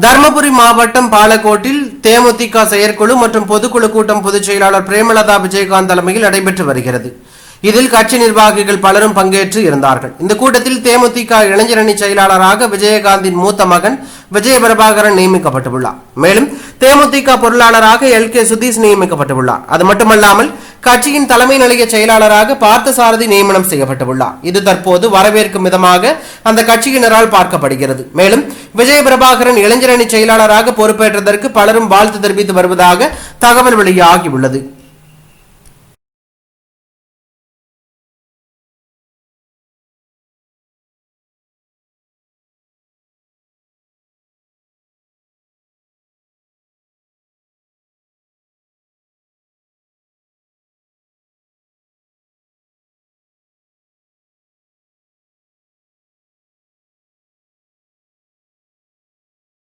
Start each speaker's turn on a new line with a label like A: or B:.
A: தர்மபுரி மாவட்டம் பாலக்கோட்டில் தேமுதிக செயற்குழு மற்றும் பொதுக்குழு கூட்டம் பொதுச் செயலாளர் பிரேமலதா விஜயகாந்த் தலைமையில் நடைபெற்று வருகிறது. இதில் கட்சி நிர்வாகிகள் பலரும் பங்கேற்று இருந்தார்கள். இந்த கூட்டத்தில் தேமுதிக இளைஞரணி செயலாளராக விஜயகாந்தின் மூத்த மகன் விஜய பிரபாகரன் நியமிக்கப்பட்டுள்ளார். மேலும் தேமுதிக பொருளாளராக எல் கே சுதீஷ் நியமிக்கப்பட்டுள்ளார். அது மட்டுமல்லாமல் கட்சியின் தலைமை நிலைய செயலாளராக பார்த்தசாரதி நியமனம் செய்யப்பட்டுள்ளார். இது தற்போது வரவேற்கும் விதமாக அந்த கட்சியினரால் பார்க்கப்படுகிறது. மேலும் விஜய பிரபாகரன் இளைஞரணி செயலாளராக பொறுப்பேற்றதற்கு பலரும் வாழ்த்து தெரிவித்து வருவதாக தகவல் வெளியாகியுள்ளது.